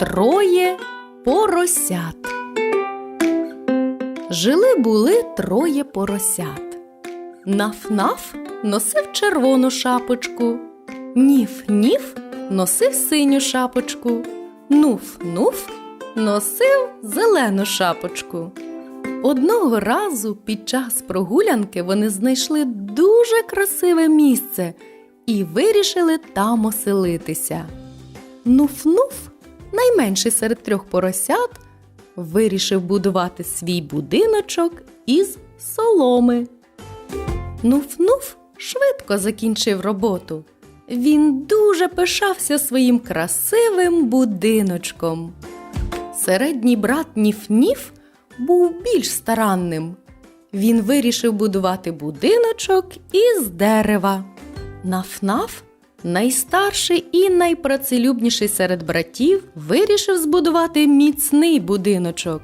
Троє поросят. Жили були троє поросят. Наф-наф носив червону шапочку, ніф-ніф носив синю шапочку, нуф-нуф носив зелену шапочку. Одного разу під час прогулянки вони знайшли дуже красиве місце і вирішили там оселитися. Нуф-нуф, найменший серед трьох поросят, вирішив будувати свій будиночок із соломи. Нуф-нуф швидко закінчив роботу. Він дуже пишався своїм красивим будиночком. Середній брат Ніф-Ніф був більш старанним. Він вирішив будувати будиночок із дерева. Наф-наф, найстарший і найпрацелюбніший серед братів, вирішив збудувати міцний будиночок.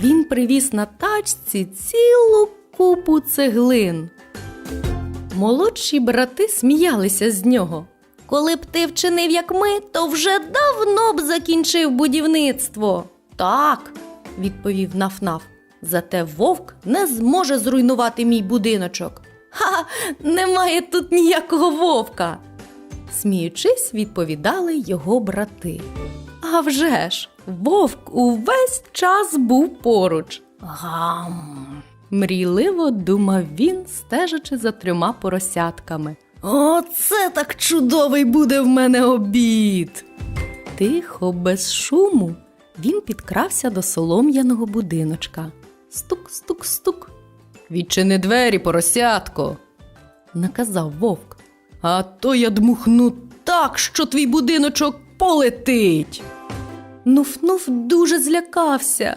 Він привіз на тачці цілу купу цеглин. Молодші брати сміялися з нього. Коли б ти вчинив, як ми, то вже давно б закінчив будівництво. Так, відповів Наф-Наф. Зате вовк не зможе зруйнувати мій будиночок. Ха, немає тут ніякого вовка. Сміючись, відповідали його брати. А вже ж, вовк увесь час був поруч. Гам. Мрійливо думав він, стежачи за трьома поросятками. Оце так чудовий буде в мене обід. Тихо, без шуму, він підкрався до солом'яного будиночка. Стук, стук, стук. Відчини двері, поросятко, наказав вовк. А то я дмухну так, що твій будиночок полетить. Нуф-нуф дуже злякався.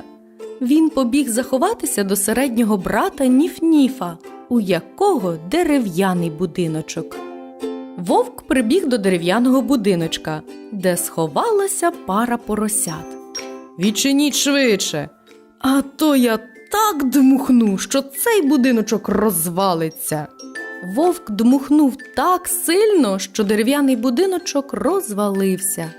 Він побіг заховатися до середнього брата Ніф-Ніфа, у якого дерев'яний будиночок. Вовк прибіг до дерев'яного будиночка, де сховалася пара поросят. Відчиніть швидше, а то я так дмухну, що цей будиночок розвалиться. Вовк дмухнув так сильно, що дерев'яний будиночок розвалився.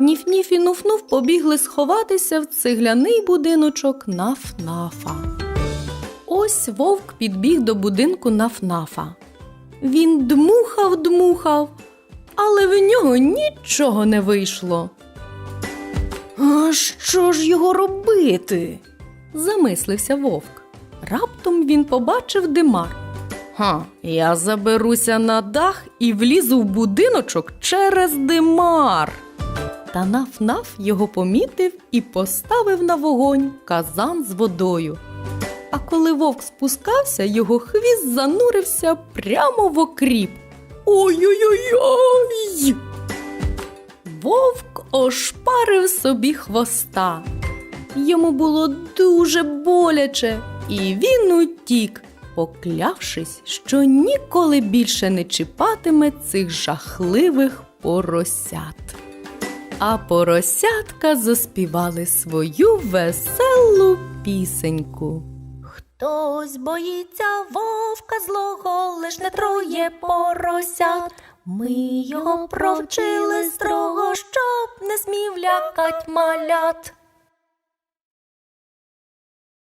Ніф-ніф і нуф-нуф побігли сховатися в цегляний будиночок Наф-нафа. Ось вовк підбіг до будинку Наф-нафа. Він дмухав, дмухав, але в нього нічого не вийшло. А що ж його робити? замислився вовк. Раптом він побачив димар. Ха, я заберуся на дах і влізу в будиночок через димар. Та наф-наф його помітив і поставив на вогонь казан з водою. А коли вовк спускався, його хвіст занурився прямо в окріп. Ой-ой-ой! Вовк ошпарив собі хвоста. Йому було дуже боляче, і він утік, поклявшись, що ніколи більше не чіпатиме цих жахливих поросят. А поросятка заспівали свою веселу пісеньку. Хтось боїться вовка злого, лиш не троє поросят. Ми його провчили строго, щоб не смів лякать малят.